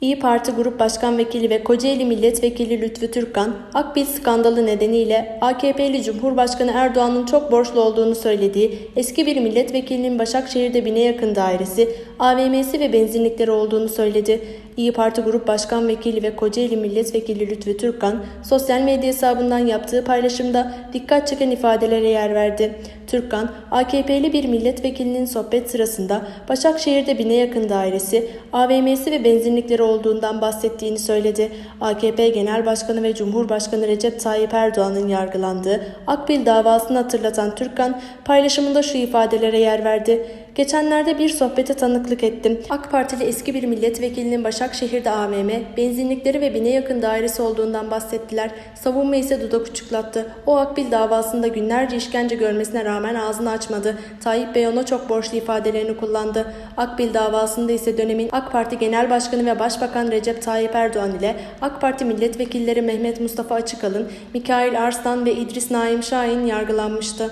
İyi Parti Grup Başkan Vekili ve Kocaeli Milletvekili Lütfü Türkkan, Akbil skandalı nedeniyle AKP'li Cumhurbaşkanı Erdoğan'ın çok borçlu olduğunu söylediği eski bir milletvekilinin Başakşehir'de bine yakın dairesi, AVM'si ve benzinlikleri olduğunu söyledi. İyi Parti Grup Başkan Vekili ve Kocaeli Milletvekili Lütfü Türkkan, sosyal medya hesabından yaptığı paylaşımda dikkat çeken ifadelere yer verdi. Türkkan, AKP'li bir milletvekilinin sohbet sırasında Başakşehir'de bine yakın dairesi, AVM'si ve benzinlikleri olduğundan bahsettiğini söyledi. AKP Genel Başkanı ve Cumhurbaşkanı Recep Tayyip Erdoğan'ın yargılandığı Akbil davasını hatırlatan Türkkan, paylaşımında şu ifadelere yer verdi. Geçenlerde bir sohbete tanıklık ettim. AK Partili eski bir milletvekilinin Başakşehir'de AVM, benzinlikleri ve bine yakın dairesi olduğundan bahsettiler. Savunma ise dudak uçuklattı. O Akbil davasında günlerce işkence görmesine rağmen ağzını açmadı. Tayyip Bey ona çok borçlu ifadelerini kullandı. Akbil davasında ise dönemin AK Parti Genel Başkanı ve Başbakan Recep Tayyip Erdoğan ile AK Parti milletvekilleri Mehmet Mustafa Açıkalın, Mikail Arslan ve İdris Naim Şahin yargılanmıştı.